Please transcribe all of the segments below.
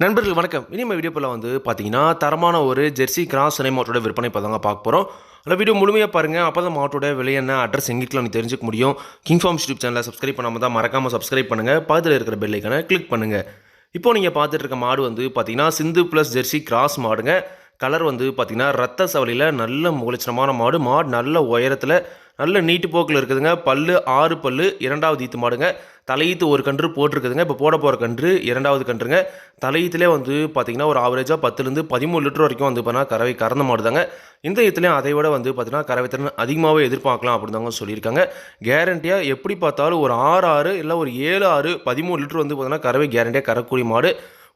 நண்பர்கள் வணக்கம். இனிமேல் வீடியோ வீடியோவில் வந்து பார்த்தீங்கன்னா தரமான ஒரு ஜெர்சி கிராஸ் சினை மாட்டோட விற்பனை இப்போ தாங்க பார்க்க போகிறோம் அதில் வீடியோ முழுமையாக பாருங்கள் அப்போ தான் மாட்டோட விலை என்ன அட்ரஸ் எங்கிட்டலாம் நீ தெரிஞ்சுக்க முடியும். கிங் ஃபார்ம் யூடியூப் சேனலை சப்ஸ்கிரைப் பண்ணாமல் தான் மறக்காமல் சப்ஸ்கிரைப் பண்ணுங்கள் பக்கத்தில் இருக்கிற பெல் ஐக்கனை கிளிக் பண்ணுங்கள் இப்போ நீங்கள் பார்த்துட்டு இருக்க மாடு வந்து பார்த்தீங்கன்னா சிந்து ப்ளஸ் ஜெர்சி கிராஸ் மாடுங்க. கலர் வந்து பார்த்தீங்கன்னா ரத்த சவலியில் நல்ல முகலட்சணமான மாடு. மாடு நல்ல உயரத்தில் நல்ல நீட்டு போக்கில் இருக்குதுங்க. பல்லு ஆறு பல்லு இரண்டாவது ஈத்து மாடுங்க. தலையீத்து ஒரு கன்று போட்டிருக்குதுங்க. இப்போ போட போகிற கன்று இரண்டாவது கன்றுங்க. தலையீத்துலேயே வந்து பார்த்திங்கன்னா ஒரு ஆவரேஜாக பத்துலேருந்து பதிமூணு லிட்டர் வரைக்கும் வந்து பார்த்தீங்கன்னா கறவை கறந்த மாடு தாங்க இந்த ஈத்துலேயும் அதை விட வந்து பார்த்திங்கன்னா கறவை திறன் அதிகமாகவே எதிர்பார்க்கலாம் அப்படின்னு தாங்க சொல்லியிருக்காங்க. கேரண்டியாக எப்படி பார்த்தாலும் ஒரு ஆறு ஆறு இல்லை ஒரு ஏழு ஆறு பதிமூணு லிட்டர் வந்து பார்த்திங்கன்னா கறவை கேரண்டியாக கறக்கூடிய மாடு.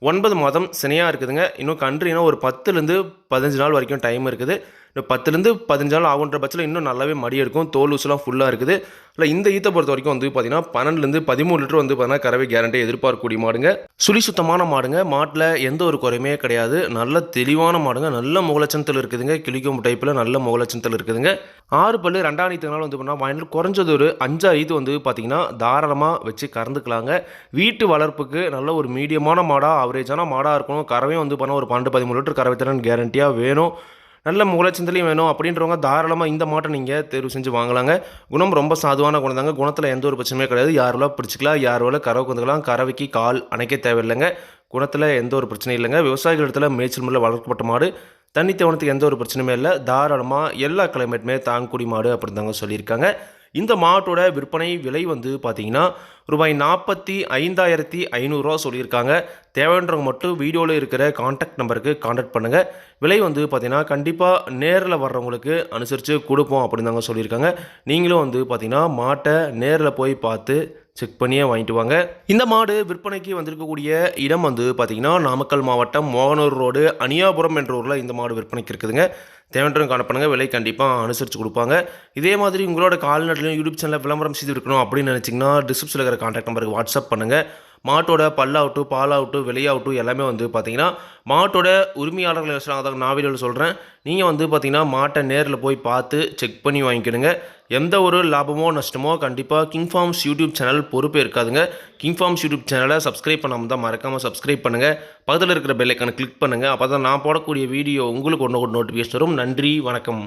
ஒன்பது மாதம் சினையாக இருக்குதுங்க. இன்னும் கன்று ஒரு பத்துலேருந்து பதினஞ்சு நாள் வரைக்கும் டைம் இருக்குது. இன்னும் பத்துலேருந்து பதினஞ்சு நாள் ஆகுன்ற பட்சத்தில் இன்னும் நல்லாவே மடி எடுக்கும் தோல் ஊசலாம் ஃபுல்லாக இருக்குது. இல்லை இந்த ஈத்தை பொறுத்த வரைக்கும் வந்து பார்த்தீங்கன்னா பன்னெண்டுலேருந்து பதிமூணு லிட்டர் வந்து பார்த்தீங்கன்னா கறவை கேரண்டி எதிர்பார்க்கக்கூடிய மாடுங்க. சுழி சுத்தமான மாடுங்க. மாட்டில் எந்த ஒரு குறையுமே கிடையாது. நல்ல தெளிவான மாடுங்க. நல்ல முகலட்சத்தில் இருக்குதுங்க. கிளிக்கும் டைப்பில் நல்ல முகலட்சணத்தில் இருக்குதுங்க. ஆறு பல்லு ரெண்டாம் நாள் வந்து பார்த்தீங்கன்னா வாங்கிட்டு குறைஞ்சது ஒரு அஞ்சாறு ஈத்து வந்து பார்த்தீங்கன்னா தாராளமாக வச்சு கறந்துக்கலாங்க. வீட்டு வளர்ப்புக்கு நல்ல ஒரு மீடியமான மாடாக அவரேஜான மாடாக இருக்கணும். கறவையும் வந்து பண்ணால் ஒரு பன்னெண்டு பதிமூணு லிட்டர் கறவை திறன் கேரண்டியாக வேணும். நல்ல முகலட்சத்துலையும் வேணும். அப்படின்றவங்க தாராளமாக இந்த மாட்டை நீங்கள் தேர்வு செஞ்சு வாங்கலாங்க. குணம் ரொம்ப சாதுவான குணம் தாங்க. குணத்தில் எந்த ஒரு பிரச்சனையும் கிடையாது. யார் வேலை பிடிச்சிக்கலாம். யார் வேலை கறவை வந்துக்கலாம் கறவைக்கு கால் அணைக்க தேவையில்லைங்க. குணத்தில் எந்த ஒரு பிரச்சனையும் இல்லைங்க. விவசாயிகள் இடத்துல மேய்ச்சல் முறையில் வளர்க்கப்பட்ட மாடு. தண்ணி தேவனத்துக்கு எந்த ஒரு பிரச்சனையுமே இல்லை. தாராளமாக எல்லா கிளைமேட்டுமே தாங்கக்கூடிய மாடு அப்படின்னு தாங்க சொல்லியிருக்காங்க. இந்த மாட்டோட விற்பனை விலை வந்து பார்த்தீங்கன்னா ரூபாய் நாற்பத்தி ஐந்தாயிரத்தி ஐநூறுரூவா சொல்லியிருக்காங்க. தேவைன்றவங்க மட்டும் வீடியோவில் இருக்கிற காண்டாக்ட் நம்பருக்கு காண்டாக்ட் பண்ணுங்கள் விலை வந்து பார்த்தீங்கன்னா கண்டிப்பாக நேரில் வர்றவங்களுக்கு அனுசரித்து கொடுப்போம் அப்படின்னு தாங்க சொல்லியிருக்காங்க. நீங்களும் வந்து பார்த்தீங்கன்னா மாட்டை நேரில் போய் பார்த்து செக் பண்ணியே வாங்கிட்டு வாங்க. இந்த மாடு விற்பனைக்கு வந்திருக்கக்கூடிய இடம் வந்து பார்த்தீங்கன்னா நாமக்கல் மாவட்டம் மோகனூர் ரோடு அனியாபுரம் என்ற ஊரில் இந்த மாடு விற்பனைக்கு இருக்குதுங்க. தேவைன்றவங்க காணப்படுங்க விலை கண்டிப்பாக அனுசரித்து கொடுப்பாங்க. இதே மாதிரி உங்களோட கால்நடையிலும் யூடியூப் சேனலில் விளம்பரம் செய்து இருக்கணும் அப்படின்னு நினச்சிங்கன்னா டிஸ்கிரிப்ஷனில் இருக்கிற கான்டாக்ட் நம்பருக்கு வாட்ஸ்அப் பண்ணுங்கள் மாட்டோட பல்லாகட்டும் பாலாகட்டும் விலையாகட்டும் எல்லாமே வந்து பார்த்திங்கன்னா மாட்டோட உரிமையாளர்கள் சொல்கிறாங்க அதாவது நான் வீடியோவில் சொல்கிறேன் நீங்கள் வந்து பார்த்தீங்கன்னா மாட்டை நேரில் போய் பார்த்து செக் பண்ணி வாங்கிக்கிடுங்க. எந்த ஒரு லாபமோ நஷ்டமோ கண்டிப்பாக கிங் ஃபார்ம்ஸ் யூடியூப் சேனல் பொறுப்பே இருக்காதுங்க. கிங் ஃபார்ம்ஸ் யூடியூப் சேனலை சப்ஸ்கிரைப் பண்ணாமல் தான் மறக்காமல் சப்ஸ்கிரைப் பண்ணுங்கள் பக்கத்தில் இருக்கிற பெல்லைக்கான கிளிக் பண்ணுங்கள் அப்போ தான் நான் போடக்கூடிய வீடியோ உங்களுக்கு ஒன்று ஒரு நோட்டிஃபிகேஷன் வரும். நன்றி வணக்கம்.